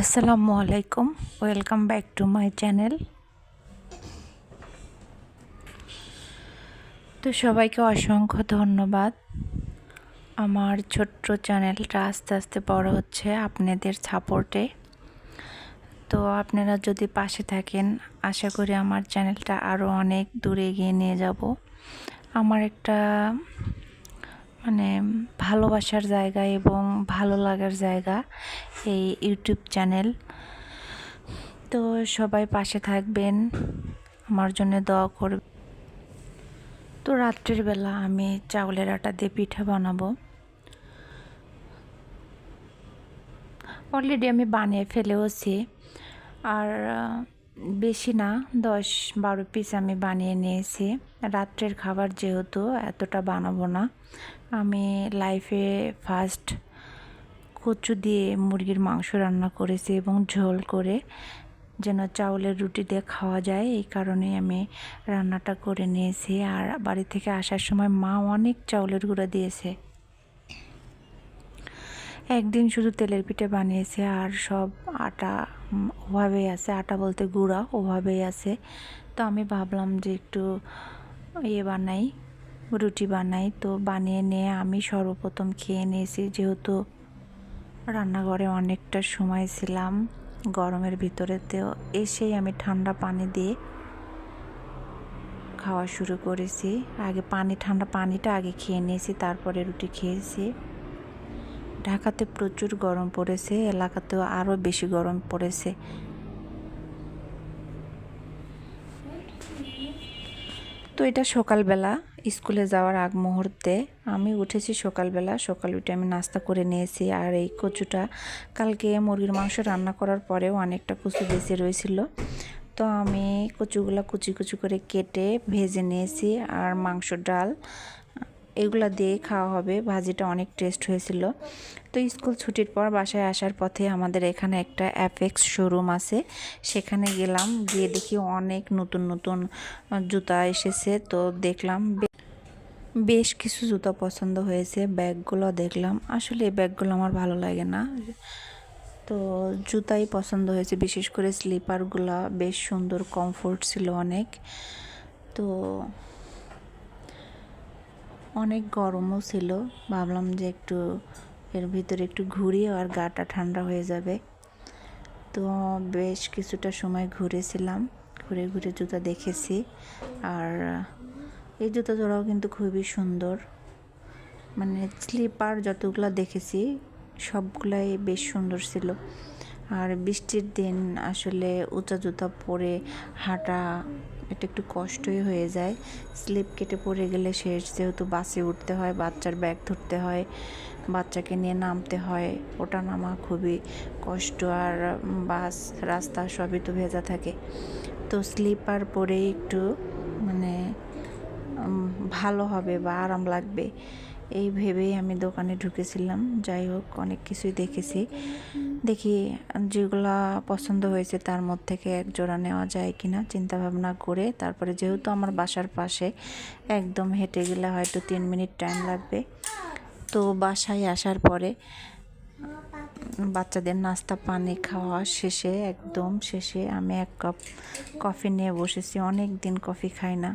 আসসালামু আলাইকুম। Welcome back to my channel তো সবাইকে অসংখ্য ধন্যবাদ। আমার ছোট্ট চ্যানেলটা আস্তে আস্তে বড় হচ্ছে আপনাদের সাপোর্টে। তো আপনারা যদি পাশে থাকেন, আশা করি আমার চ্যানেলটা আরও অনেক দূরে এগিয়ে নিয়ে যাব। আমার একটা মানে ভালোবাসার জায়গা এবং ভালো লাগার জায়গা এই ইউটিউব চ্যানেল। তো সবাই পাশে থাকবেন, আমার জন্য দোয়া করবে তো রাত্রের বেলা আমি চাউলের আটা দিয়ে পিঠা বানাবো। অলরেডি আমি বানিয়ে ফেলেওছি। আর বেশি না, দশ বারো পিস আমি বানিয়ে নিয়েছি। রাত্রের খাবার যেহেতু এতটা বানাবো না, আমি লাইফে ফার্স্ট কচু দিয়ে মুরগির মাংস রান্না করেছি এবং ঝোল করে যেন চাউলের রুটি দিয়ে খাওয়া যায়, এই কারণে আমি রান্নাটা করে নিয়েছি। আর বাড়ি থেকে আসার সময় মা অনেক চাউলের গুঁড়া দিয়েছে। একদিন শুধু তেলের পিঠে বানিয়েছে আর সব আটা ওভাবেই আছে। আটা বলতে গুঁড়া, ওভাবেই আছে। তো আমি ভাবলাম যে একটু ইয়ে বানাই, রুটি বানাই। তো বানিয়ে নিয়ে আমি সর্বপ্রথম খেয়ে নিয়েছি। যেহেতু রান্নাঘরে অনেকটা সময় ছিলাম গরমের ভিতরে, তো এসেই আমি ঠান্ডা পানি দিয়ে খাওয়া শুরু করেছি। আগে পানি, ঠান্ডা পানিটা আগে খেয়ে নিয়েছি, তারপরে রুটি খেয়েছি। ঢাকাতে প্রচুর গরম পড়েছে, এলাকাতেও আরও বেশি গরম পড়েছে। তো এটা সকালবেলা, স্কুলে যাওয়ার আগ মুহূর্তে। আমি উঠেছি সকালবেলা, সকাল উঠে আমি নাস্তা করে নিয়েছি আর এই কচুটা কালকে মুরগির মাংস রান্না করার পরেও অনেকটা কচু বেঁচে রয়েছিল। তো আমি কচুগুলো কুচি কুচি করে কেটে ভেজে নিয়েছি আর মাংস ডাল এগুলো দিয়ে খাওয়া হবে। ভাজিটা অনেক টেস্ট হয়েছিল। তো স্কুল ছুটির পর বাসায় আসার পথে আমাদের এখানে একটা অ্যাপেক্স শোরুম আছে। সেখানে গেলাম, গিয়ে দেখি অনেক নতুন নতুন জুতা এসেছে। তো দেখলাম বেশ কিছু জুতা পছন্দ হয়েছে। ব্যাগগুলো দেখলাম। আসলে এই ব্যাগগুলো আমার ভালো লাগে না। তো জুতাই পছন্দ হয়েছে। বিশেষ করে স্লিপারগুলো বেশ সুন্দর কমফোর্ট ছিল অনেক। তো অনেক গরমও ছিল। ভাবলাম যে একটু এর ভিতরে একটু ঘুরি আর গাটা ঠান্ডা হয়ে যাবে। তো বেশ কিছুটা সময় ঘুরেছিলাম। ঘুরে ঘুরে জুতা দেখেছি। আর এই জুতা জোড়াও কিন্তু খুবই সুন্দর। মানে স্লিপার যতগুলো দেখেছি, সবগুলাই বেশ সুন্দর ছিল। আর বৃষ্টির দিন আসলে উঁচা জুতা পরে হাঁটা এটা একটু কষ্টই হয়ে যায়। স্লিপ কেটে পড়ে গেলে শেষ, যেহেতু বাসে উঠতে হয়, বাচ্চার ব্যাগ ধরতে হয়, বাচ্চাকে নিয়ে নামতে হয়, ওটা নামা খুবই কষ্ট আর বাস, রাস্তা সবই তো ভেজা থাকে। তো স্লিপার পরে একটু মানে ভালো হবে বা আরাম লাগবে। এই ভেবেই আমি দোকানে ঢুকেছিলাম। যাই হোক, অনেক কিছুই দেখেছি। দেখি যেগুলা পছন্দ হয়েছে তার মধ্যে থেকে এক জোড়া নেওয়া যায় কিনা চিন্তা ভাবনা করে তারপরে যেহেতু আমার বাসার পাশে একদম হেঁটে গেলে হয়তো তিন মিনিট টাইম লাগবে। তো বাসায় আসার পরে বাচ্চাদের নাস্তা, পানি খাওয়া শেষে, একদম শেষে আমি এক কাপ কফি নিয়ে বসেছি। অনেক দিন কফি খাই না।